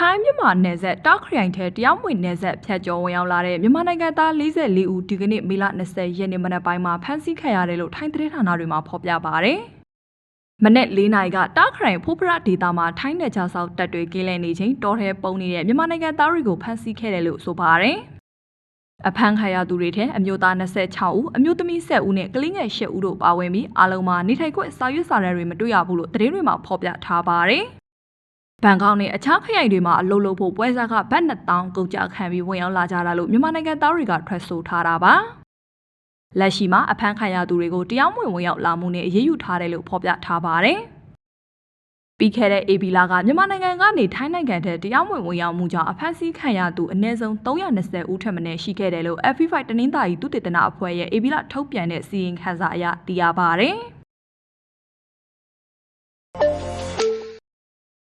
ထိုင်းမြန်မာနယ်စပ်တောက်ခရိုင်ထဲတရားမဝင်နယ်စပ်ဖြတ်ကျော်ဝင်ရောက်လာတဲ့မြန်မာနိုင်ငံသား44ဦးဒီကနေ့မေလ20ရက်နေ့မနက်ပိုင်းမှာဖမ်းဆီးခံရတယ်လို့ထိုင်းသတင်းဌာနတွေမှာဖော်ပြပါဗျ။မနေ့၄နာရီကတောက်ခရိုင်ဖိုးပရဒေတာမှာထိုင်းနယ်ခြားစောက်တပ်တွေကင်းလဲနေချိန်တောထဲပုံနေတဲ့မြန်မာနိုင်ငံသားတွေကိုဖမ်းဆီးခဲ့တယ်လို့ဆိုပါတယ်။အဖမ်းခံရသူတွေထဲအမျိုးသား26ဦးအမျိုးသမီး10ဦးနဲ့ကလေးငယ်10ဦးတို့ပါဝင်ပြီးအားလုံးမှာနေထိုင်ခွင့်စာရွက်စာတမ်းတွေမတွေ့ရဘူးလို့သတင်းတွေမှာဖော်ပြထားပါတယ်။ ဘန်ကောက်နဲ့အခြားခရိုင်တွေမှာအလုပ်လုပ်ဖို့ပွဲစားကဘတ်2000ကုန်ကြခံပြီးဝင်ရောက်လာကြတာလို့မြန်မာနိုင်ငံသားတွေကထွက်ဆိုထားတာပါ။လက်ရှိမှာအဖမ်းခံရသူတွေကိုတရားမဝင်ဝင်ရောက်လာမှုနဲ့အရေးယူထားတယ်လို့ဖော်ပြထားပါတယ်။ပြီးခဲ့တဲ့ AB လာကမြန်မာနိုင်ငံကနေထိုင်းနိုင်ငံထဲတရားမဝင်ဝင်ရောက်မှုကြောင့်အဖမ်းဆီးခံရသူအနည်းဆုံး320ဦးထက်မနည်းရှိခဲ့တယ်လို့ FB5 တနင်္သာရီသုတေသနအဖွဲ့ရဲ့ AB လာထုတ်ပြန်တဲ့စီရင်ခန်းစာအရသိရပါဗျ။